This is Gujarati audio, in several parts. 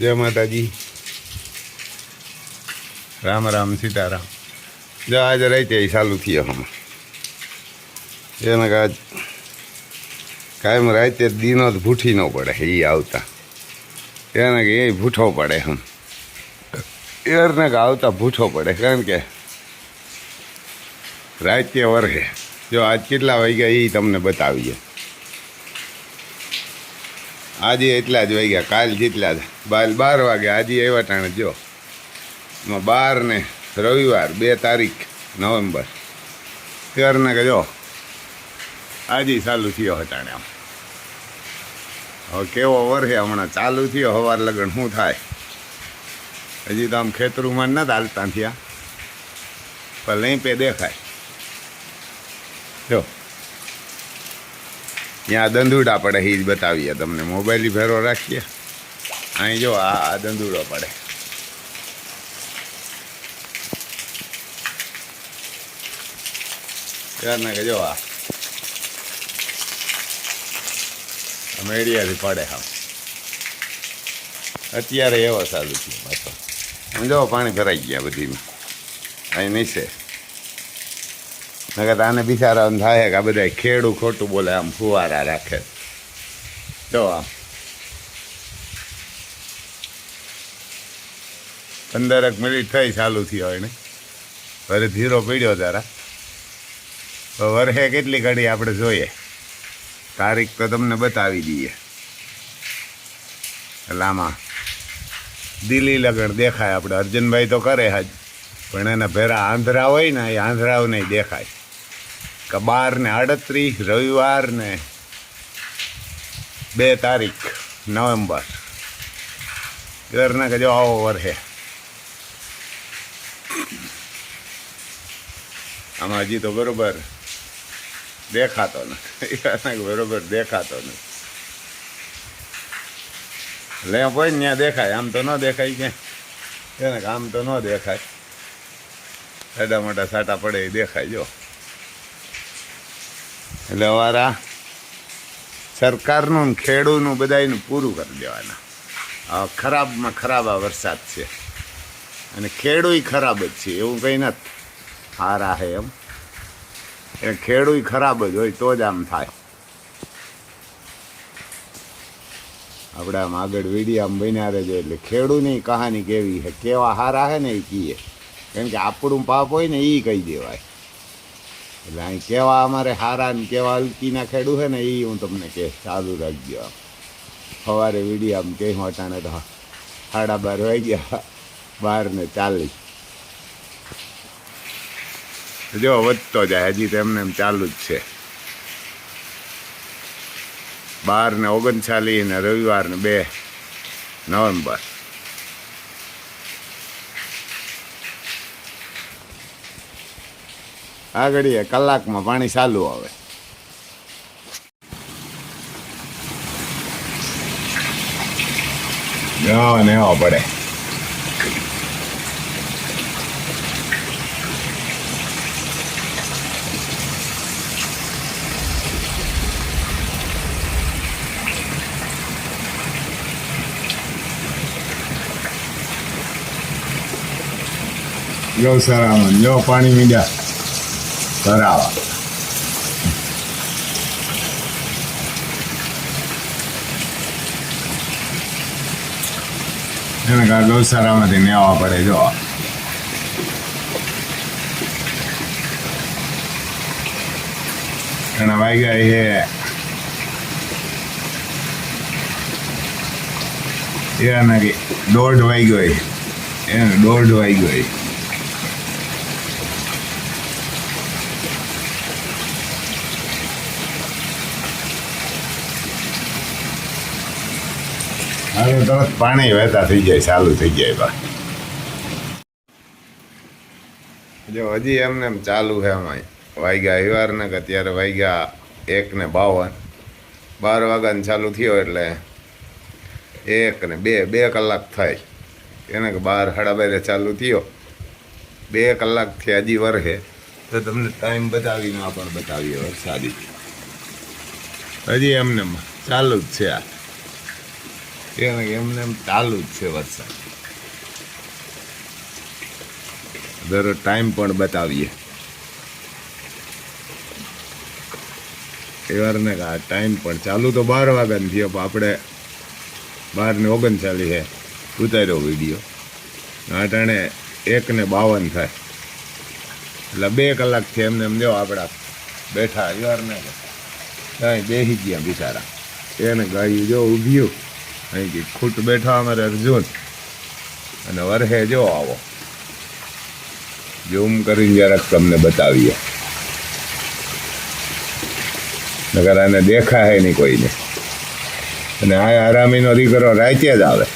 જય માતાજી. રામ રામ સીતારામ. જો આજે રહી એ ચાલુ થયો હમણાં. એને આજ કાયમ રાતે દીનો જ ભૂઠી ન પડે એ આવતા. એને કે એ ભૂઠો પડે હમ. એરને કે આવતા ભૂઠો પડે કારણ કે રાતે વરહે. જો આજ કેટલા વાગ્યા એ તમને બતાવીએ. આજે એટલા જ વાગ્યા, કાલ જેટલા જ. બાર બાર વાગે આજે આવ્યા ટાણે, જો. બાર ને રવિવાર, બે તારીખ, નવેમ્બર. ત્યારને કે જો, આજે ચાલુ થયો હટાણે આમ. હવે કેવો વરસે હમણાં? ચાલુ થયો, હવાર લગન શું થાય? હજી તો આમ ખેતરુમાં નથી હાલતા થયા. પણ લઈ પે દેખાય. જો. ત્યાં દંદુડા પડે એ જ બતાવીએ તમને. મોબાઈલ ભેરો રાખીએ. અહીં જો આ દંદુડો પડે. ત્યારને કે જો આ. મેળિયાથી પડે હા અત્યારે એવો સારું છે પાછો. જો પાણી ભરાઈ ગયા બધી અહીં નહીં છે નકર આને બિચારાને થાય કે આ બધા ખેડું ખોટું બોલે, આમ ફુવારા રાખે. જો આમ પંદરક મિનિટ થઈ ચાલુ થઈ હોય ને વરે ધીરો પીડ્યો તારા તો વરહે કેટલી ઘડી આપણે જોઈએ. તારીખ તો તમને બતાવી દઈએ. એટલે આમાં દિલ્હી લગણ દેખાય. આપણે અર્જુનભાઈ તો કરે હજ. પણ એના ભેરા આંધ્રા હોય ને, એ આંધ્રાઓ નહીં દેખાય. કે બાર ને આડત્રીસ રવિવાર ને બે તારીખ, નવેમ્બર. ઘરના કે જો આવો વરહે. આમાં હજી તો બરોબર દેખાતો નથી. બરોબર દેખાતો નથી. લેમ્પ હોય ને ત્યાં દેખાય. આમ તો ન દેખાય કે એને આમ તો ન દેખાય. સાડા મોટા સાટા પડે એ દેખાય, જો. એટલે અમારા સરકારનું ને બધાનું પૂરું કરી દેવાના. ખરાબમાં ખરાબ આ વરસાદ છે. અને ખેડૂય ખરાબ જ છે, એવું કંઈ નથી. હારા હે એમ. એ ખેડૂય ખરાબ જ હોય તો જ આમ થાય. આપણે આમ આગળ વીડિયો આમ બન્યા રહેજો, એટલે ખેડૂની કહાની કેવી છે, કેવા હારા હે ને એ કહીએ કારણ કે આપણું પાપ હોય ને એ કહી દેવાય. એટલે અહીં કેવા અમારે હારા ને કેવા હલકીના ખેડૂ છે ને એ હું તમને કહે, ચાલુ રાખજો. આમ સવારે વીડિયો આમ કહી અટાણે તો સાડા બાર વાગ્યા, બાર ને ચાલીસ. જો, વધતો જાય, હજી તો એમને એમ ચાલુ જ છે. બાર ને ઓગણચાલીસ ને રવિવાર ને બે નવેમ્બર. આગળ એ કલાકમાં પાણી ચાલુ આવે. જો ને પડે. જો સરાવન જો પાણી મીડા. ભરાવા એને કા ગૌશાળામાંથી નેવા પડે જો એના વાગ્યા છે એના દોઢ વાગ્યો એને દોઢ વાગ્યો તરત પાણી વહેતા થઈ જાય, ચાલુ થઈ જાય બા જો હજી એમને એમ ચાલુ છે એમાં વાગ્યા અહિવારના કે અત્યારે વાગ્યા એક ને બાવન. બાર વાગ્યાને ચાલુ થયો એટલે એક ને બે બે કલાક થાય. એને કે બાર સાડા બારે ચાલુ થયો. બે કલાકથી હજી વરસે. તો તમને ટાઈમ બતાવીને આ પણ બતાવીએ વરસાદી. હજી એમને એમ ચાલુ જ છે આ. એમને એમ ચાલુ જ છે વરસાદ. દર ટાઈમ પણ બતાવીએ. એવાર ને આ ટાઈમ પણ ચાલુ તો બાર વાગ્યાની થયો, પણ આપણે બારને ઓગણચાલીસ છે ઉતાર્યો વીડિયો અટાણે એક ને બાવન થાય. એટલે બે કલાકથી એમને એમ દેવા આપણા બેઠા યાર ને કાંઈ બેસી ગયા બિચારા. એને ગાયું જો ઊભ્યું અહીંથી ખૂટ બેઠા અમારે અર્જુન. અને વરહે જો આવો. ઝૂમ કરીને જરાક તમને બતાવીએ. નગર આને દેખાય નહીં કોઈને. અને આ આરામીનો દીકરો રાચે જ આવે.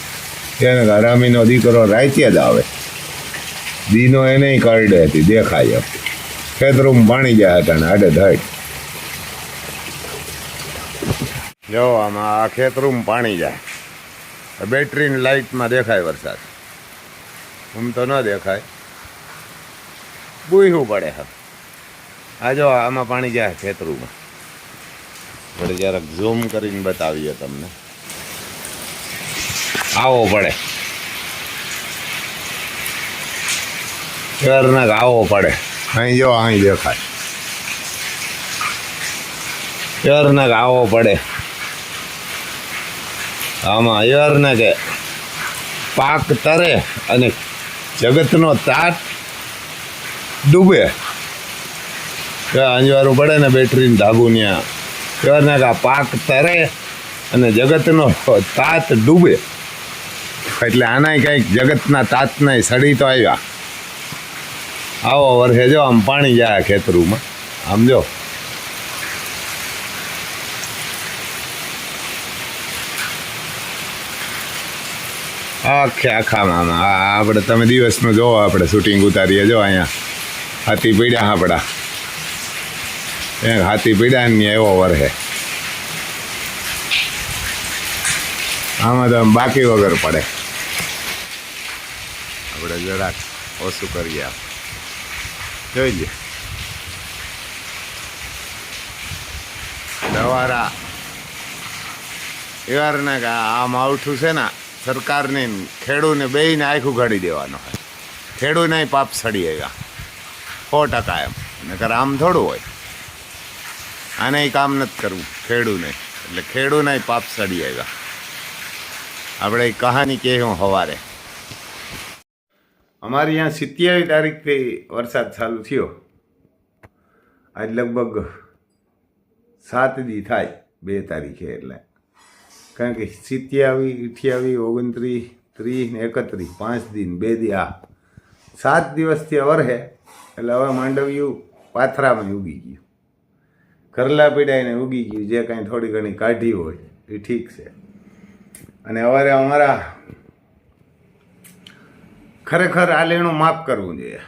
એને આરામીનો દીકરો રાચે જ આવે. દીનો એને કરડે હતી, દેખાય ખેતરૂમ ખેતરું પાણી જાય હતા ને આડે ધડ જો આમાં આ ખેતરું પાણી જાય. બેટરીની લાઇટમાં દેખાય વરસાદ. આમ તો ન દેખાય. બુહવું પડે હા આ જો આમાં પાણી જાય ખેતરુંમાં. પડે જરાક ઝૂમ કરીને બતાવીએ તમને. આવો પડે. ઘરના આવો પડે. અહીં જો, અહીં દેખાય. ઘરના આવો પડે. આમાં અયરને કે પાક તરે અને જગતનો તાત ડૂબે. કે અંજવારું પડે ને બેટરીને ધાબુ ત્યાં યરને કે પાક તરે અને જગતનો તાત ડૂબે. એટલે આનાય કંઈક જગતના તાતના સડી તો આવ્યા. આવો વર્ષે જો આમ પાણી જાય ખેતરુમાં. આમ જો. આખે આખા મામા આ આપણે તમે દિવસનું જોવો, આપણે શૂટિંગ ઉતારીએ. જો અહીંયા હાથી પીડ્યા આપણા. એ હાથી પીડ્યા ને એવો વરહે. આમાં તો બાકી વગર પડે. આપણે જરાક ઓછું કરીએ આપ જોઈ લે. દવારા. કે આ માવઠું છે ને સરકારને ખેડૂને બેયને આખું ઘડી દેવાનો હોય. ખેડૂને પાપ સડી આવ્યા. સો ટકા એમ. નકર આમ થોડું હોય. આને કામ નથી કરવું, ખેડૂને. એટલે ખેડૂને પાપ સડી આવ્યા. આપણે કહાની કહેવું સવારે અમારી અહીંયા સિત્યાવીસ તારીખથી વરસાદ ચાલુ થયો. આજ લગભગ સાત દી થાય બે તારીખે એટલે. કારણ કે સિત્યાવી અઠ્યાવી ઓગણત્રીસ ત્રીસ ને એકત્રીસ, પાંચ દિન, બે દી, આ. સાત દિવસથી વરહે એટલે હવે માંડવ્યું પાથરામાં ઉગી ગયું. કરલા પીડાઈને ઉગી ગયું, જે કાંઈ થોડી ઘણી કાઢી હોય, એ ઠીક છે. અને અવારે અમારા ખરેખર આ લેણું માફ કરવું જોઈએ.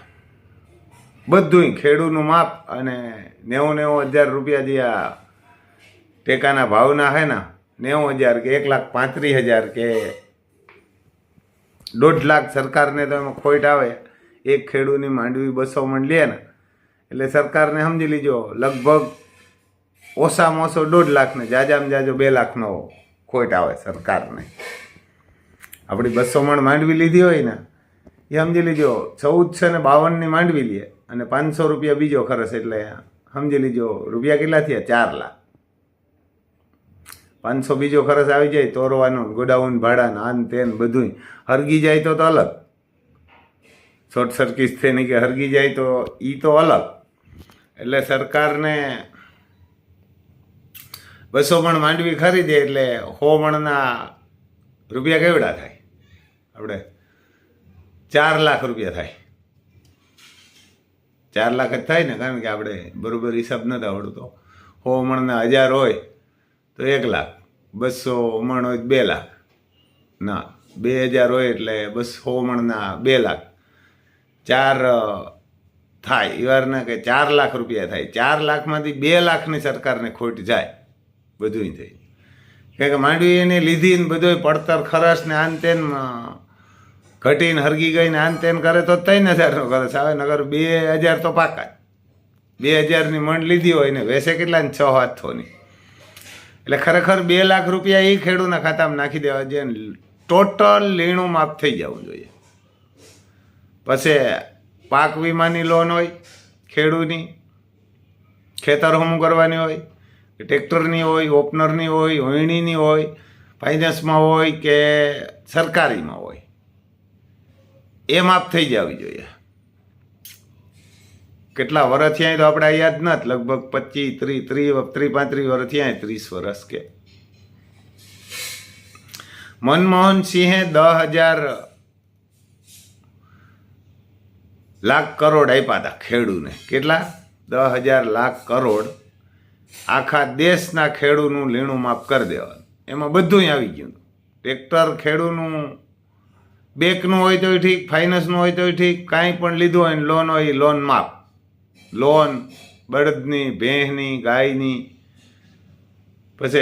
બધુંય ખેડૂનું માપ અને નેવું નેવું હજાર રૂપિયા જે આ ટેકાના ભાવના હે ને નેવું હજાર કે, એક લાખ પાંત્રીસ હજાર કે. દોઢ લાખ સરકારને તો એમાં ખોટ આવે. એક ખેડૂતની માંડવી બસો મણ લે ને, એટલે સરકારને સમજી લીજો, લગભગ ઓછામાં ઓછો દોઢ લાખને, જાજામાં જાજો બે લાખનો ખોટ આવે સરકારને. આપણી બસો મણ માંડવી લીધી હોય ને, એ સમજી લીજો ચૌદસો ને બાવનની માંડવી લે, અને પાંચસો રૂપિયા બીજો ખર્ચ, એટલે સમજી લીજો, રૂપિયા કેટલા થયા? ચાર લાખ. પાંચસો બીજો ખર્ચ આવી જાય, તોરવાનો, ગોડાઉન, ભાડાને, આન તેન બધું હરગી જાય તો તો અલગ. શોર્ટ સર્કિટ થઈને કે હરગી જાય તો એ તો અલગ. એટલે સરકારને બસો મણ માંડવી ખરીદે એટલે સો મણના રૂપિયા કેવડા થાય? આપણે ચાર લાખ રૂપિયા થાય. ચાર લાખ જ થાય ને, કારણ કે આપણે બરોબર હિસાબ નથી આવડતો. સો મણના હજાર હોય તો એક લાખ. બસો મણ હોય બે લાખ. ના, બે હજાર હોય એટલે બસો મણના બે લાખ. ચાર થાય. એવારના કે ચાર લાખ રૂપિયા થાય. ચાર લાખમાંથી બે લાખની સરકારને ખોટ જાય. બધું થઈ. કારણ કે માંડવી એને લીધી ને બધો પડતર ખરસ ને આન તેન ઘટીને હરગી ગઈને આન તેન કરે તો ત્રણ હજારનો ખર્ચ આવે. નગર બે હજાર તો પાકા બે હજારની મણ લીધી હોય ને વેસે કેટલા ને છ હાથોની. એટલે ખરેખર બે લાખ રૂપિયા એ ખેડૂતના ખાતામાં નાખી દેવા જોઈએ ટોટલ લીણું માફ થઈ જવું જોઈએ. પછી પાક વીમાની લોન હોય, ખેડૂતની, ખેતર હોમ કરવાની હોય, ટ્રેક્ટરની હોય, ઓપનરની હોય હોયણીની હોય, ફાઇનાન્સમાં હોય કે સરકારીમાં હોય, એ માફ થઈ જવી જોઈએ. કેટલા વર્ષ થયા તો આપણે યાદ નથી લગભગ પચીસ ત્રીસ ત્રીસ ત્રીસ પાંત્રીસ વર્ષ થયા ત્રીસ વર્ષ કે. મનમોહન સિંહે દસ હજાર લાખ કરોડ આપ્યા હતા ખેડૂને. કેટલા? દસ હજાર લાખ કરોડ આખા દેશના ખેડૂનું લીણું માફ કરી દેવાનું. એમાં બધું આવી ગયું. ટ્રેક્ટર ખેડૂનું, બેંકનું હોય તોય ઠીક, ફાઇનાન્સનું હોય તોય ઠીક, કાંઈ પણ લીધું હોય લોન હોય લોન માફ. લોન, બળદની, ભેંસની, ગાયની, પછી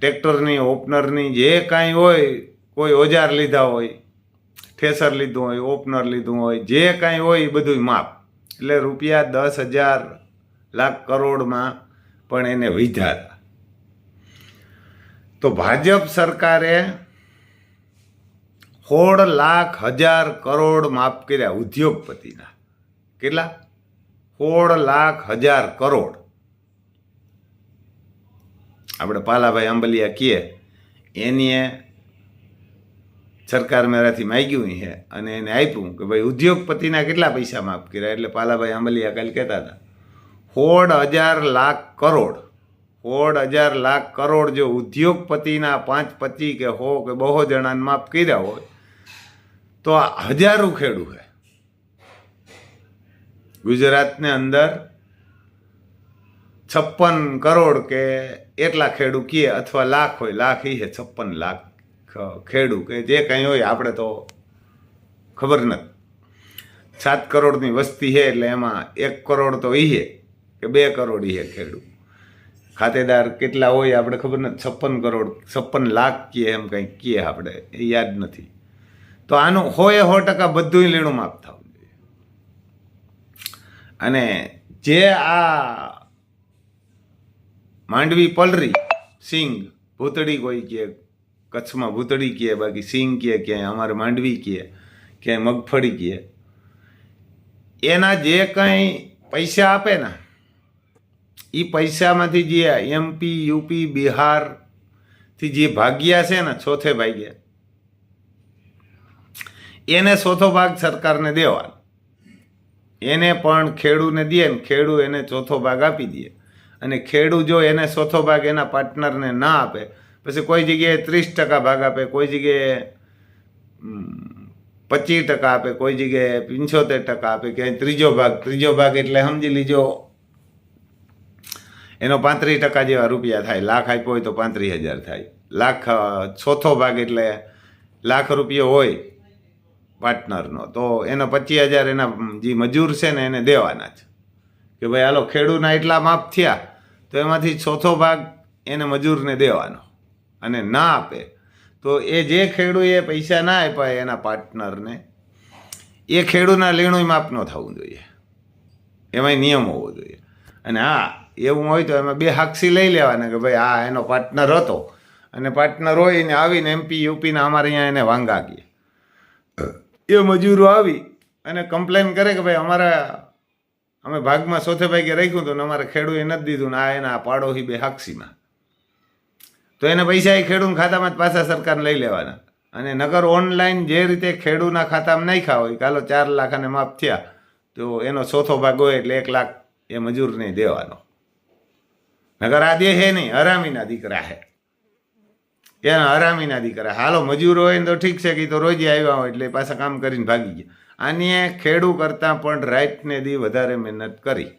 ટ્રેક્ટરની, ઓપનરની, જે કાંઈ હોય, કોઈ ઓજાર લીધા હોય થેસર લીધું હોય, ઓપનર લીધું હોય, જે કાંઈ હોય એ બધું માપ. એટલે રૂપિયા દસ હજાર લાખ કરોડમાં પણ એને વીધા. હતા તો ભાજપ સરકારે સોળ લાખ હજાર કરોડ માફ કર્યા ઉદ્યોગપતિના. કેટલા? સોળ લાખ હજાર કરોડ. આપણે પાલાભાઈ આંબલિયા કીએ એનીએ સરકાર મેરાથી માગ્યું છે અને એને આપ્યું કે ભાઈ ઉદ્યોગપતિના કેટલા પૈસા માફ કર્યા? એટલે પાલાભાઈ આંબલિયા કાલે કહેતા હતા, સોળ હજાર લાખ કરોડ, સોળ હજાર લાખ કરોડ જો ઉદ્યોગપતિના પાંચ પચી કે હો કે બહુ જણાને માફ કર્યા હોય, તો આ હજારું ખેડૂ છે ગુજરાતને અંદર છપ્પન કરોડ કે એટલા ખેડૂ કીએ અથવા લાખ હોય, લાખ એ છે છપ્પન લાખ ખેડૂ કે જે કંઈ હોય આપણે તો ખબર નથી. સાત કરોડની વસ્તી છે એટલે એમાં એક કરોડ તો એ છે કે બે કરોડ એ ખેડૂ ખાતેદાર કેટલા હોય આપણે ખબર નથી. છપ્પન કરોડ, છપ્પન લાખ કીએ એમ કંઈક કીએ આપણે, એ યાદ નથી. તો આનું હોય સો ટકા બધું લીણું માપ થવું. અને જે આ માંડવી પલરી, સિંગ ભૂતળી કોઈ કહે કચ્છમાં ભૂતળી કહે બાકી સિંગ કહે ક્યાંય અમારે માંડવી કહે ક્યાંય મગફળી કહે એના જે કંઈ પૈસા આપે ને એ પૈસામાંથી જે એમપી યુપી બિહારથી જે ભાગ્યા છે ને, ચોથે ભાગ્યા એને ચોથો ભાગ સરકારને દેવાનો. એને પણ ખેડૂને દે ને ખેડૂ એને ચોથો ભાગ આપી દે. અને ખેડૂ જો એને ચોથો ભાગ એના પાર્ટનરને ના આપે, પછી કોઈ જગ્યાએ ત્રીસ ટકા ભાગ આપે, કોઈ જગ્યાએ પચીસ ટકા આપે, કોઈ જગ્યાએ પંચોતેર ટકા આપે, ક્યાંય ત્રીજો ભાગ ત્રીજો ભાગ એટલે સમજી લીજો, એનો પાંત્રીસ ટકા જેવા રૂપિયા થાય, લાખ આપ્યો હોય તો પાંત્રીસ હજાર થાય. લાખ ચોથો ભાગ એટલે લાખ રૂપિયો હોય પાર્ટનરનો. તો એનો પચીસ હજાર એના જે મજૂર છે ને એને દેવાના છે. કે ભાઈ, હાલો, ખેડૂતના એટલા માપ થયા, તો એમાંથી ચોથો ભાગ એને મજૂરને દેવાનો. અને ના આપે. તો એ જે ખેડૂએ પૈસા ના આપ્યા એના પાર્ટનરને, એ ખેડૂના લીણું માપ ન થવું જોઈએ. એમાંય નિયમ હોવો જોઈએ. અને હા, એવું હોય તો એમાં બે હાક્ષી લઈ લેવાના કે ભાઈ, આ એનો પાર્ટનર હતો. અને પાર્ટનર હોય એને આવીને એમપી યુપીના અમારે અહીંયા એને વાંગા ગયે. એ મજૂરો આવી અને કમ્પ્લેન કરે કે ભાઈ અમારા, અમે ભાગમાં સોથે ભાગે રાખ્યું હતું ને અમારે ખેડૂએ નથી દીધું ને આ એના પાડોશી બે હાક્ષીમાં તો એને પૈસા એ ખેડૂના ખાતામાં જ પાછા સરકારને લઈ લેવાના. અને નગર ઓનલાઈન જે રીતે ખેડૂના ખાતામાં નાખ્યા હોય, કાલો ચાર લાખ અને માફ થયા, તો એનો ચોથો ભાગ હોય એટલે એક લાખ એ મજૂરને દેવાનો. નગર આ દે હે નહીં, હરામીના દીકરા હે. એના હરામીના દીકરા. હાલો, મજૂર હોય ને તો ઠીક છે કે તો રોજે આવ્યા હોય એટલે પાછા કામ કરીને ભાગી ગયા. આને ખેડૂ કરતાં પણ રાઈટને દી વધારે મહેનત કરી.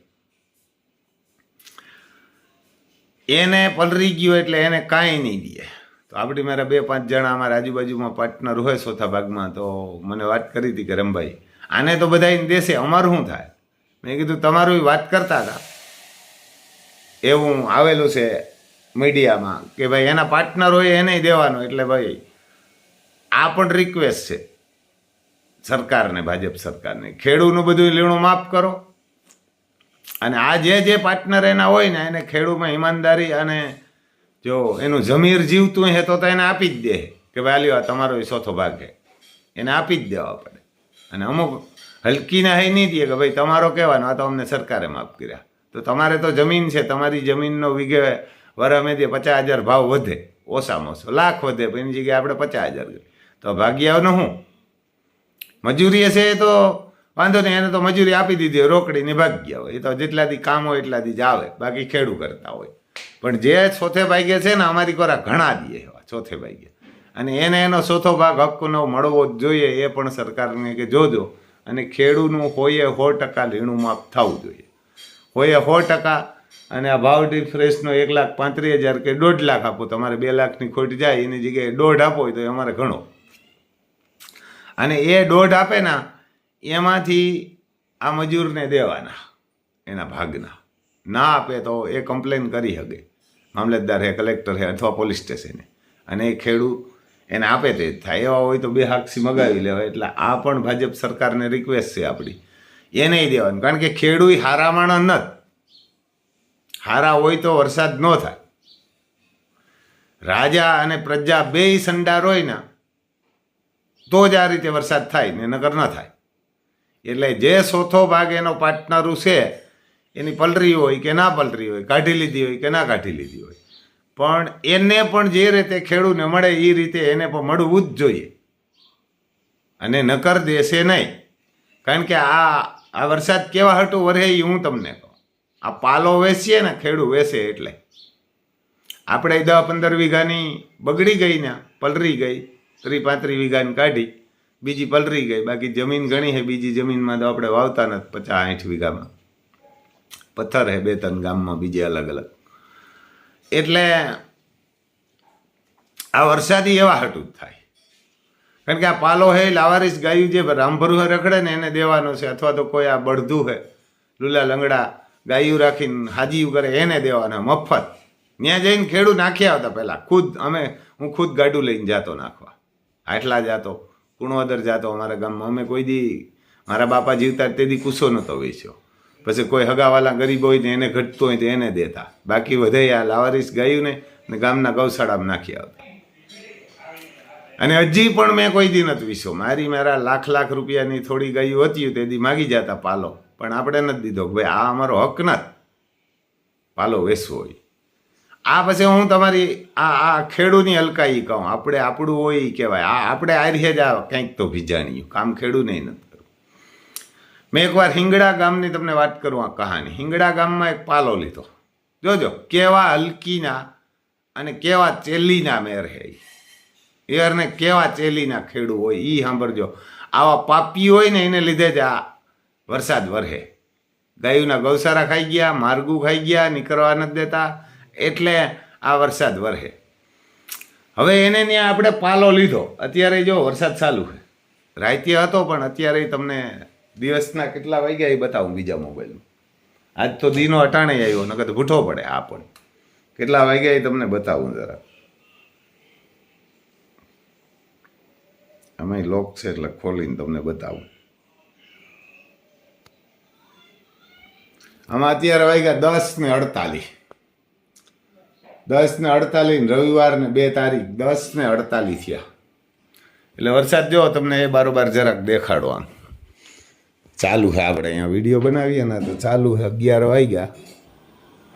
એને પલરી ગયો એટલે એને કાંઈ નહીં દે. તો આપણી મારા બે પાંચ જણા અમારા આજુબાજુમાં પાર્ટનર હોય ચોથા ભાગમાં, તો મને વાત કરી હતી કે, રમભાઈ, આને તો બધાને દેશે, અમારું શું થાય? મેં કીધું, તમારું વાત કરતા હતા. એવું આવેલું છે મીડિયામાં કે ભાઈ એના પાર્ટનર હોય એને દેવાનો. એટલે ભાઈ, આ પણ રિક્વેસ્ટ છે. સરકારને, ભાજપ સરકારને. ખેડૂનું બધું લીણું માફ કરો. અને આ જે જે પાર્ટનર એના હોય ને, એને ખેડૂમાં ઈમાનદારી અને જો એનું જમીર જીવતું હે તો એને આપી જ દે. કે ભાઈ, આલ્યો, આ તમારો ચોથો ભાગ છે એને આપી જ દેવા પડે. અને અમુક હલકીના હે નહીં દે કે ભાઈ, તમારો કહેવાનો, આ તો અમને સરકારે માફ કર્યા. તો તમારે તો જમીન છે, તમારી જમીનનો વીઘે વરમે દે પચાસ હજાર ભાવ વધે ઓછામાં ઓછો. લાખ વધે પણ એની જગ્યાએ આપણે પચાસ હજાર. તો ભાગ્યાઓનો શું મજૂરી હશે તો વાંધો નહીં એને તો મજૂરી આપી દીધી હોય, રોકડીને ભાગ્યા હોય. એ તો જેટલાથી કામ હોય એટલા દી જ આવે બાકી ખેડૂ કરતા હોય. પણ જે ચોથે ભાગ્ય છે ને અમારી કોરા ઘણા દીએ એવા ચોથે ભાગ્ય. અને એને એનો ચોથો ભાગ હક્કનો મળવો જ જોઈએ એ પણ સરકારને કે જોજો. અને ખેડૂનું હોય સો ટકા લીણું માફ થવું જોઈએ. હોય સો ટકા અને આ ભાવ ડિફ્રેશનો એક લાખ પાંત્રીસ હજાર કે દોઢ લાખ આપો, તમારે બે લાખની ખોટ જાય, એની જગ્યાએ દોઢ આપો તો અમારે ઘણો. અને એ દોઢ આપે ના, એમાંથી આ મજૂરને દેવાના, એના ભાગના. ના આપે તો એ કમ્પ્લેન કરી શકે. મામલતદાર હે, કલેક્ટર હે અથવા પોલીસ સ્ટેશને અને એ ખેડૂત એને આપે તે થાય. એવા હોય તો બે હાક્ષી મગાવી લેવાય. એટલે આ પણ ભાજપ સરકારને રિક્વેસ્ટ છે આપણી. એ નહીં દેવાનું. કારણ કે ખેડૂત હારા માણસ નથી. હારા હોય તો વરસાદ ન થાય. રાજા અને પ્રજા બેય સંડાર હોય ને તો જ આ રીતે વરસાદ થાય ને નગર ન થાય. એટલે જે ચોથો ભાગ એનો પાર્ટનરું છે, એની પલરી હોય કે ના પલરી હોય, કાઢી લીધી હોય કે ના કાઢી લીધી હોય. પણ એને પણ જે રીતે ખેડૂને મળે એ રીતે એને પણ મળવું જ જોઈએ. અને નકર દેશે નહીં. કારણ કે આ આ વરસાદ કેવા હતું વરે એ હું તમને કહું. આ પાલો વેચીએ ને, ખેડૂ વેચે એટલે. આપણે દસ પંદર વીઘાની બગડી ગઈ ને, પલરી ગઈ, ત્રી પાંત્રી વીઘાની કાઢી, બીજી પલરી ગઈ, બાકી જમીન ઘણી છે બીજી જમીનમાં તો આપણે વાવતા નથી પચાસ આઠ વીઘામાં. પથ્થર હે બે ત્રણ ગામમાં, બીજે અલગ અલગ. એટલે આ વરસાદી એવા હટું જ થાય. કારણ કે આ પાલો હે લાવારીસ ગાયું જે રામભરું રખડે ને, એને દેવાનો છે, અથવા તો કોઈ આ બળધું હે, લુલા લંગડા ગાયું રાખીને હાજી કરે એને દેવાના મફત. ત્યાં જઈને ખેડૂત નાખી આવતા પહેલાં ખુદ અમે, હું ખુદ ગાડું લઈને જાતો નાખવા. આટલા જાતો કુણવદર જાતો અમારા ગામમાં. અમે કોઈ દી, મારા બાપા જીવતા તે દી કૂસો નહોતો વેચ્યો. પછી કોઈ હગાવાલા ગરીબ હોય ને એને ઘટતો હોય તો એને દેતા. બાકી વધે આ લાવારીસ ગાયું ને ગામના ગૌશાળામાં નાખી આવતા. અને હજી પણ મેં કોઈ દી નથી વિશ્વ મારી મારા લાખ લાખ રૂપિયાની થોડી ગાયું હતી દી માગી જતા પાલો. પણ આપણે નથી દીધો ભાઈ આ અમારો હક નથી. પાલો વેસવો હોય. આ પછી હું તમારી આ આ ખેડૂની હલકાઈ કહું. આપણે આપણું હોય કહેવાય. આ આપણે આર્ય જ આ કંઈક તો ભીજાણ્યું કામ ખેડૂને નથી કરવું. મેં એકવાર હિંગડા ગામની તમને વાત કરું આ કહાની. હિંગડા ગામમાં એક પાલો લીધો. જોજો, કેવા હલકીના અને કેવા ચેલીના મેર હે. એરને કેવા ચેલીના ખેડૂ હોય એ સાંભળજો. આવા પાપી હોય ને એને લીધે જ આ વરસાદ વરહે. ગાયુના ગૌસારા ખાઈ ગયા, માર્ગું ખાઈ ગયા, નીકળવા નથી દેતા, એટલે આ વરસાદ વરહે. હવે એને ત્યાં આપણે પાલો લીધો. અત્યારે જો વરસાદ ચાલુ છે. રાતે હતો પણ અત્યારે તમને દિવસના કેટલા વાગ્યા એ બતાવું બીજા મોબાઈલમાં. આજ તો દીનો અટાણે આવ્યો, નકર તો ભૂઠો પડે આ પણ. કેટલા વાગ્યા એ તમને બતાવું જરા. અમે લોક છે એટલે ખોલીને તમને બતાવું. આમાં અત્યારે વાગ્યા દસ ને અડતાલીસ. દસ ને અડતાલીસ ને રવિવાર ને બે તારીખ, દસ ને અડતાલીસ થયા. એટલે વરસાદ જો તમને એ બારોબાર જરાક દેખાડો આમ ચાલુ છે આપણે અહીંયા વીડિયો બનાવીએ ને તો ચાલુ છે, અગિયાર વાગ્યા.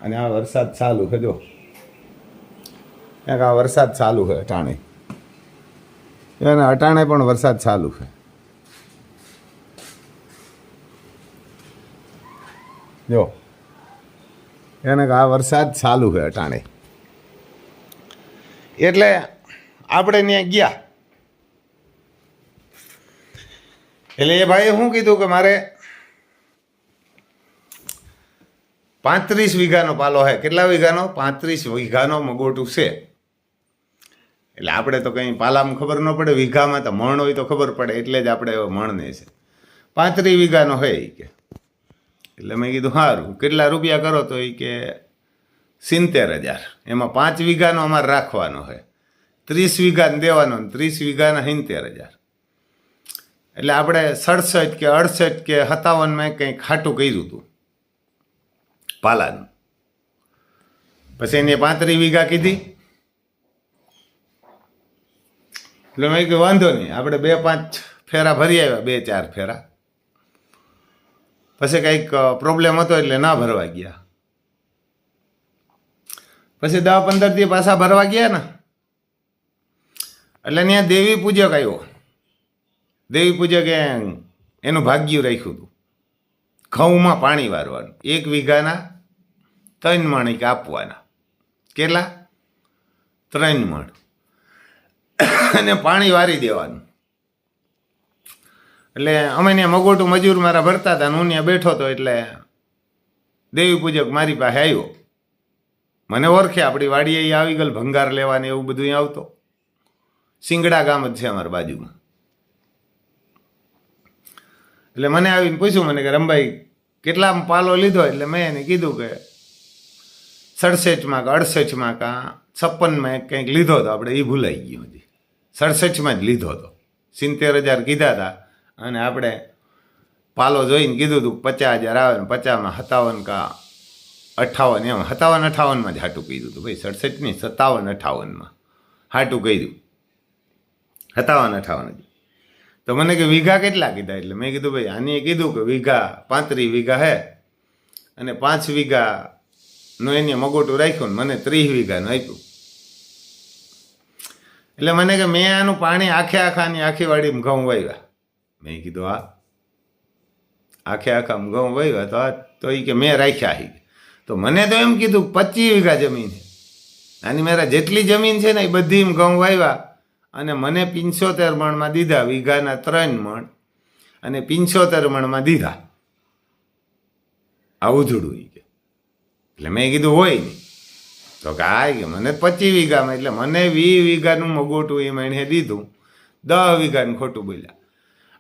અને આ વરસાદ ચાલુ છે, જો. ક્યાંક આ વરસાદ ચાલુ છે, અટાણે. એને અટાણે પણ વરસાદ ચાલુ છે. જો. એને આ વરસાદ ચાલુ છે અટાણે. એટલે આપણે ત્યાં ગયા. એટલે એ ભાઈએ શું કીધું કે મારે પાંત્રીસ વીઘાનો પાલો છે. કેટલા વીઘાનો? પાંત્રીસ વીઘાનો મગોટું છે. એટલે આપણે તો કંઈ પાલામાં ખબર ન પડે, વીઘામાં તો મણ હોય તો ખબર પડે, એટલે જ આપણે મણને છે. પાંત્રીસ વીઘાનો હોય કે. એટલે મેં કીધું સારું કેટલા રૂપિયા કરો તો એ કે સિત્તેર હજાર. એમાં પાંચ વીઘાનો અમારે રાખવાનો હોય ત્રીસ વીઘાને દેવાનો ને ત્રીસ વીઘાના સિત્તેર હજાર. એટલે આપણે સડસઠ કે અડસઠ કે સત્તાવનમાં કંઈક ખાટું કર્યું હતું પાલાનું. પછી એને પાંત્રીસ વીઘા કીધી. એટલે મેં કીધું, વાંધો નહીં, આપણે બે પાંચ ફેરા ભરી આવ્યા, બે ચાર ફેરા. પછી કંઈક પ્રોબ્લેમ હતો એટલે ના ભરવા ગયા. પછી દસ પંદર દી પાછા ભરવા ગયા ને. એટલે ત્યાં દેવી પૂજક આવ્યો. દેવી પૂજકે એનું ભાગ્યું રાખ્યું હતું. ઘઉંમાં પાણી વારવાનું. એક વીઘાના ત્રણ માણિક આપવાના. કેટલા? ત્રણ મણ. અને પાણી વારી દેવાનું. એટલે અમે ત્યાં મગોટું મજૂર મારા ભરતા હતા હું ત્યાં બેઠો હતો એટલે દેવી પૂજક મારી પાસે આવ્યો. મને ઓળખે, આપણી વાડીએ આવી ગયેલ, ભંગાર લેવાને એવું બધું આવતો. સિંગડા ગામ જ છે અમારા બાજુમાં. એટલે મને આવીને પૂછ્યું, મને કે રમભાઈ, કેટલા પાલો લીધો? એટલે મેં એને કીધું કે સડસઠમાં કે અડસઠમાં કાં છપ્પનમાં કંઈક લીધો હતો, આપણે એ ભૂલાઈ ગયું હજી. સડસઠમાં જ લીધો હતો. સિત્તેર હજાર કીધા હતા. અને આપણે પાલો જોઈને કીધું હતું પચાસ હજાર આવે ને પચાસમાં સત્તાવન કા અઠાવન, એમ સત્તાવન અઠાવનમાં જ હાટું કીધું હતું ભાઈ, સડસઠ નહીં, સત્તાવન અઠાવનમાં હાટું કહ્યું સત્તાવન અઠાવન જ. તો મને કે વીઘા કેટલા કીધા? એટલે મેં કીધું ભાઈ, આની કીધું કે વીઘા પાંત્રીસ વીઘા હે અને પાંચ વીઘાનું એને મગોટું રાખ્યું ને મને ત્રીસ વીઘાનું આપ્યું. એટલે મને કે મેં આનું પાણી આખે આખાની આખી વાડીમાં ઘઉં વાવ્યા. મેં કીધું, આ, આખે આખા ઘઉં વાવ્યા તો તો એ કે મેં રાખ્યા હી. તો મને તો એમ કીધું, પચીસ વીઘા જમીન છે. આની મારા જેટલી જમીન છે ને એ બધી ઘઉં વાવ્યા અને મને પિંચોતેર મણમાં દીધા, વીઘાના ત્રણ મણ અને પિંચોતેર મણમાં દીધા. આ જોડું કે. એટલે મેં કીધું, હોય નહીં તો કે, આ કે મને પચીસ વીઘામાં, એટલે મને વીસ વીઘાનું મગોટું એ એણે દીધું દસ વીઘાનું ખોટું બોલ્યા.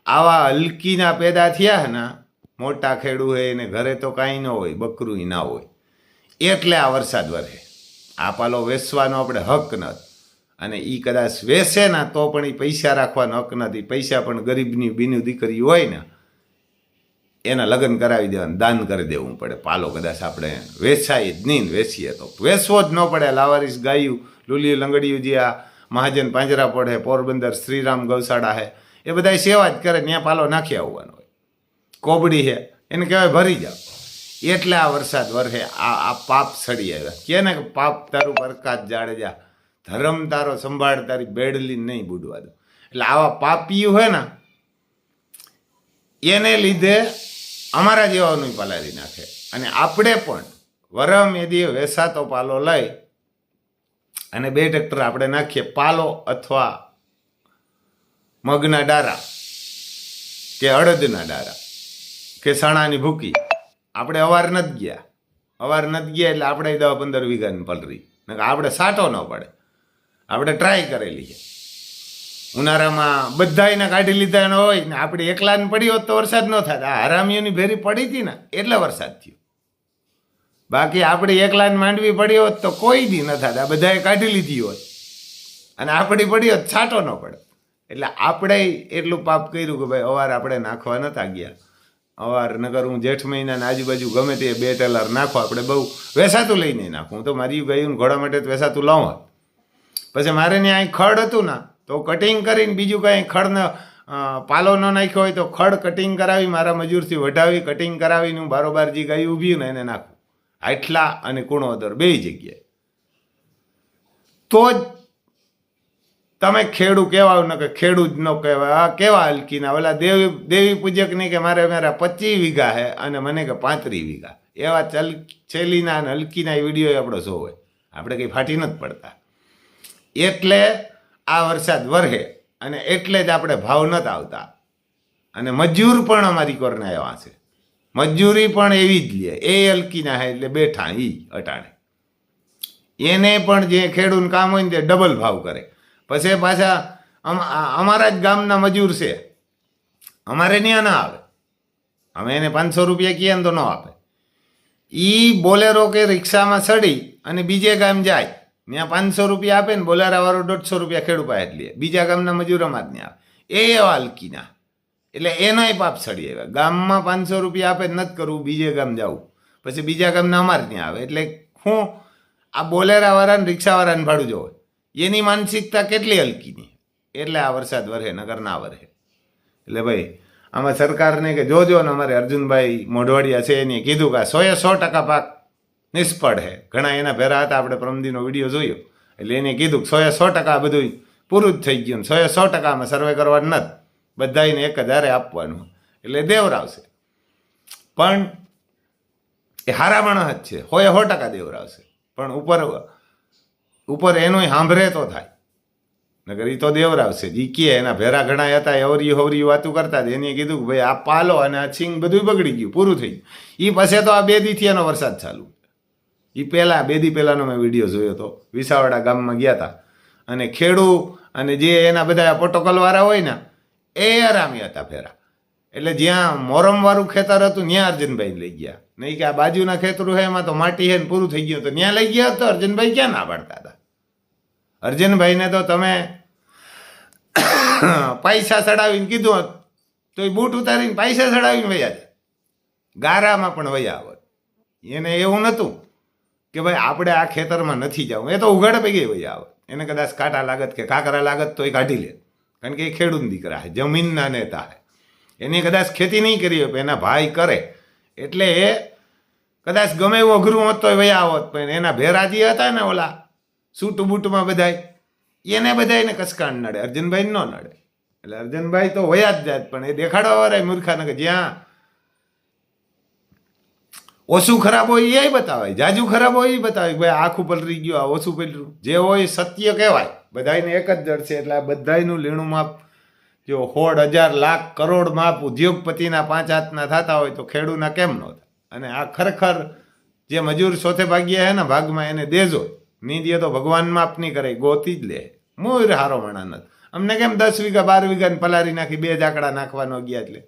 આવા હલકીના પેદા થયા ને, મોટા ખેડૂ હોય એને ઘરે તો કાંઈ ન હોય બકરું ના હોય. એટલે આ વરસાદ વરે આ પાલો વેસવાનો આપણે હક નથી અને એ કદાચ વેસે ના, તો પણ એ પૈસા રાખવાનો હક નથી પૈસા પણ ગરીબની બીની દીકરી હોય ને, એના લગ્ન કરાવી દેવાનું, દાન કરી દેવું પડે. પાલો કદાચ આપણે વેચાય જ નહીં વેસીએ તો. વેચવો જ ન પડે. લાવારીસ ગાયું, લુલી લંગડિયું જે આ મહાજન પાંજરા પડે પોરબંદર શ્રીરામ ગૌશાળા હે એ બધા સેવા જ કરે ત્યાં પાલો નાખી આવવાનો હોય. કોબડી છે એને કહેવાય ભરી જાઓ. એટલે આ વરસાદ વરસે આ આ પાપ સડી આવ્યા. કે ને પાપ તારું પરકાત જાડેજા ધર્મ તારો સંભાળ, તારી બેડલી નહીં બુડવા દો. એટલે આવા પાપીયું હોય ને, એને લીધે અમારા જેવાનું પલારી નાખે. અને આપણે પણ વરમ યદી વેસાતો પાલો લઈ અને બે ટ્રેક્ટર આપણે નાખીએ, પાલો અથવા મગના ડારા કે અડદના ડારા કે સણાની ભૂકી. આપણે અવાર નથી ગયા. અવાર નથી ગયા એટલે આપણે દવા પંદર વીઘાની પલરી. આપણે સાટો ન પડે. આપણે ટ્રાય કરેલી છે. ઉનાળામાં બધાયને કાઢી લીધા હોય ને આપણે એકલાને પડી હોત તો વરસાદ ન થાય આ હરામીઓની ભેરી પડી હતી ને એટલે વરસાદ થયો. બાકી આપણે એકલાને માંડવી પડી હોત તો કોઈ દી ન થાય આ બધાએ કાઢી લીધી હોત. અને આપણી પડી હોત છાંટો ન પડે. એટલે આપણે એટલું પાપ કર્યું કે ભાઈ અવાર આપણે નાખવા નતા ગયા. અવાર નગર હું જેઠ મહિનાના આજુબાજુ ગમે તે બે ટેલર નાખો, આપણે બહુ વેસાતું લઈને નાખું. તો મારી ગયું ઘોડા માટે તો વેસાતું હોત. પછી મારે ત્યાં અહીં ખડ હતું ના, તો કટિંગ કરીને બીજું કાંઈ ખડને પાલો ન નાખ્યો હોય તો ખડ કટિંગ કરાવી, મારા મજૂરથી વઢાવી કટિંગ કરાવીને હું બારોબાર જે ગાય ઊભી ને એને નાખું. આટલા અને કુણોદર બે જગ્યાએ. તો જ તમે ખેડૂ કહેવાય ન કે ખેડૂત ન કહેવાય. આ કેવા હલકીના? ઓલા દેવી દેવી પૂજક નહીં કે મારે મારા પચીસ વીઘા હે અને મને કે પાંત્રીસ વીઘા. એવા ચલ, છેલીના અને હલકીના વીડિયો આપણો જોવે. આપણે કંઈ ફાટી નથી પડતા. એટલે આ વરસાદ વરહે અને એટલે જ આપણે ભાવ નથી આવતા. અને મજૂર પણ અમારી કોરના એવા છે. મજૂરી પણ એવી જ લે. એ હલકીના હે એટલે બેઠા ઈ અટાણે. એને પણ જે ખેડૂત કામ હોય ને તે ડબલ ભાવ કરે. પછી પાછા અમ- અમારા જ ગામના મજૂર છે. અમારે ત્યાં ના આવે. અમે એને પાંચસો રૂપિયા કહીએ તો ન આપે. એ બોલેરો કે રિક્ષામાં ચડી અને બીજે ગામ જાય. ત્યાં પાંચસો રૂપિયા આપે ને બોલેરાવાળો દોઢસો રૂપિયા ખેડૂત પાસે લે. બીજા ગામના મજૂરોમાં જ નહીં આવે. એ વાલકીના. એટલે એનોય પાપ સડી આવ્યા. ગામમાં પાંચસો રૂપિયા આપે નથી કરવું, બીજે ગામ જવું. પછી બીજા ગામના અમારે ત્યાં આવે. એટલે હું આ બોલેરાવાળાને, રિક્ષાવાળાને ભાડું જોવે. એની માનસિકતા કેટલી હલકીની? એટલે આ વરસાદ વરહે, નગર ના વરહે. એટલે ભાઈ, આમાં સરકારને કે જોજો ને અમારે અર્જુનભાઈ મોઢવાડિયા છે એને કીધું કે સોએ સો ટકા પાક નિષ્ફળ હે. ઘણા એના ભેરા હતા, આપણે પ્રમદીનો વીડિયો જોયો. એટલે એને કીધું કે સોએ સો ટકા બધું પૂરું જ થઈ ગયું સોએ સો ટકામાં સર્વે કરવાનું નથી. બધાને એક હજારે આપવાનું. એટલે દેવરાવશે. પણ એ હારા માણસ જ છે. હોય સો ટકા દેવરાવશે. પણ ઉપર ઉપર એનોય સાંભળે તો થાય. નગર એ તો દેવરાવશે. જી કે એના ભેરા ઘણા હતા અવરી હવરી વાતું કરતા હતા. એને કીધું કે ભાઈ આ પાલો અને આ છીંગ બધું બગડી ગયું, પૂરું થઈ ગયું. એ પછી તો આ બે દીથી એનો વરસાદ ચાલુ. એ પહેલાં બે દી પહેલાંનો મેં વીડિયો જોયો હતો વિસાવડા ગામમાં ગયા હતા અને ખેડૂ અને જે એના બધા પોટોકલવાળા હોય ને, એ આરામી હતા ફેરા એટલે જ્યાં મોરમવાળું ખેતર હતું, ત્યાં અર્જુનભાઈ લઈ ગયા. નહીં કે આ બાજુના ખેતરું છે એમાં તો માટી છે ને પૂરું થઈ ગયું તો ત્યાં લઈ ગયા તો અર્જુનભાઈ ક્યાં ના પાડતા હતા? અર્જુનભાઈને તો તમે પૈસા ચડાવીને કીધું હોત, તો એ બૂટ ઉતારીને પૈસા ચડાવીને વયા જાય. ગારામાં પણ વયા આવત એને એવું નહોતું કે ભાઈ, આપણે આ ખેતરમાં નથી જવું. એ તો ઉઘાડ પૈકી વયા આવત એને કદાચ કાંટા લાગત કે કાકરા લાગત તો એ કાઢી લે. કારણ કે એ ખેડૂત દીકરા છે જમીનના નેતા છે એની કદાચ ખેતી નહીં કરી હોય એના ભાઈ કરે. એટલે એ કદાચ ગમે એવું અઘરું હોત તો વયા આવત પણ એના ભેરાજી હતા ને ઓલા સૂટ બૂટમાં બધાય. એને બધાયને કસકાણ નડે, અર્જુનભાઈ ન નડે. એટલે અર્જુનભાઈ તો વયા જ જાત, પણ એ દેખાડવા વાળા મૂર્ખાનગર, જ્યાં ઓછું ખરાબ હોય એ બતાવે જાજુ ખરાબ હોય એ બતાવે ભાઈ આખું પલરી ગયું, આ ઓછું પલર્યું. જે હોય સત્ય કહેવાય. બધાને એક જ જડ છે, એટલે આ બધાયનું લીણું માપ, જો હોળ હજાર લાખ કરોડ માપ ઉદ્યોગપતિના પાંચ હાથના થતા હોય તો ખેડૂના કેમ ન થાય? અને આ ખરેખર જે મજૂર સોથે ભાગ્યા હે ને, ભાગમાં એને દેજો. નહીં દે તો ભગવાન માફ નહીં કરે, ગોતી જ લે. મૂર હારો મણા નથી. અમને કેમ દસ વીઘા, બાર વીઘાને પલારી નાખી, બે જાકડા નાખવાનો ગયા એટલે?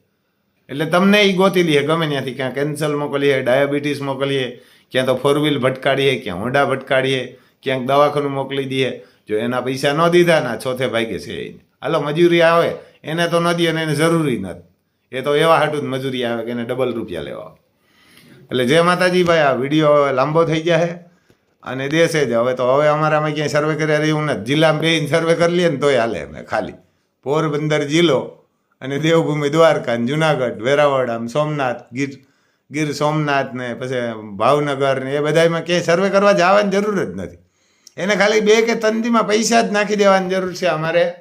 એટલે તમને એ ગોતી લઈએ, ગમે ત્યાંથી. ક્યાં કેન્સર મોકલીએ ડાયાબિટીસ મોકલીએ, ક્યાં તો ફોર વ્હીલ ભટકાડીએ, ક્યાં હોંડા ભટકાડીએ, ક્યાંક દવાખાનું મોકલી દઈએ. જો એના પૈસા ન દીધા ના ચોથે ભાગે છે હાલો, મજૂરી આવે. એને તો ન દે અને એને જરૂરી નથી. એ તો એવા હાટું જ મજૂરી આવે કે એને ડબલ રૂપિયા લેવા. એટલે જય માતાજી ભાઈ, આ વીડિયો લાંબો થઈ ગયા છે. અને દેશે જ. હવે તો હવે અમારામાં ક્યાંય સર્વે કર્યા રહ્યું નથી. જિલ્લામાં બેહીને સર્વે કરી લઈએ ને તોય હાલે અમે ખાલી. પોરબંદર જિલ્લો અને દેવભૂમિ દ્વારકા ને જુનાગઢ, વેરાવળ, આમ સોમનાથ, ગીર ગીર સોમનાથ ને પછી ભાવનગર ને એ બધામાં ક્યાંય સર્વે કરવા જવાની જરૂર જ નથી. એને ખાલી બે કે તંદીમાં પૈસા જ નાખી દેવાની જરૂર છે અમારે.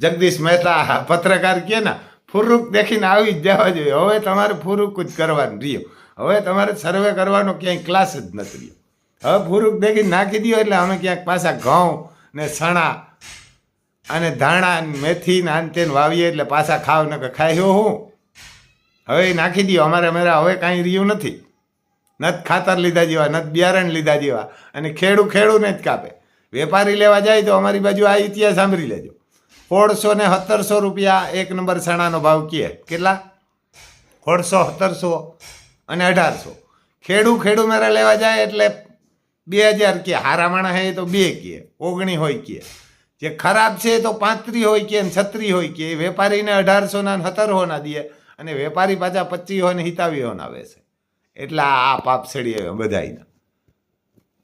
જગદીશ મહેતા પત્રકાર કે ને, ફુરુક દેખીને આવી જ જવા જોઈએ. હવે તમારે ફુરુક જ કરવાનું રહ્યો. હવે તમારે સર્વે કરવાનો ક્યાંય ક્લાસ જ નથી રહ્યો. હવે ફુરુક દેખી નાખી દો એટલે અમે ક્યાંક પાછા ઘઉં ને સણા અને ધાણા મેથી ને આન તેન વાવીએ એટલે પાછા ખાવ ને ખાઈ હું હવે નાખી દો અમારે મેરા હવે કાંઈ રહ્યું નથી. નત ખાતર લીધા જેવા નત બિયારણ લીધા જેવા. અને ખેડૂ ખેડૂને જ કાપે. વેપારી લેવા જાય તો અમારી બાજુ આ ઇતિહાસ સાંભળી લેજો. સોળસો ને સત્તરસો રૂપિયા એક નંબર સણાનો ભાવ કહે. કેટલા? સોળસો, સત્તરસો અને અઢારસો. ખેડૂ ખેડૂ મેરા લેવા જાય એટલે બે હજાર કે હારા માણા હે તો બે કે, ઓગણી હોય કે. જે ખરાબ છે તો પાંત્રી હોય કે છત્રી હોય કે. વેપારીને અઢારસોના ના સત્તરસો દે અને વેપારી પાછા પચીસો ને હિતાવીઓના ના છે એટલે આ પાપ સડી બધાયના.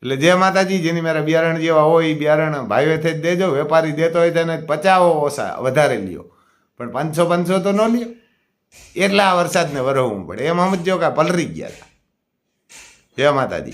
એટલે જે માતાજી, જેની મારા બિયારણ જેવા હોય, એ બિયારણ ભાઈઓથી જ દેજો. વેપારી દેતો હોય તેને પચાવો ઓછા વધારે લ્યો. પણ પાંચસો પાંચસો તો ન લ્યો. એટલે આ વરસાદને વરવવું પડે. એમ સમજો કે પલરી ગયા હતા. જય માતાજી.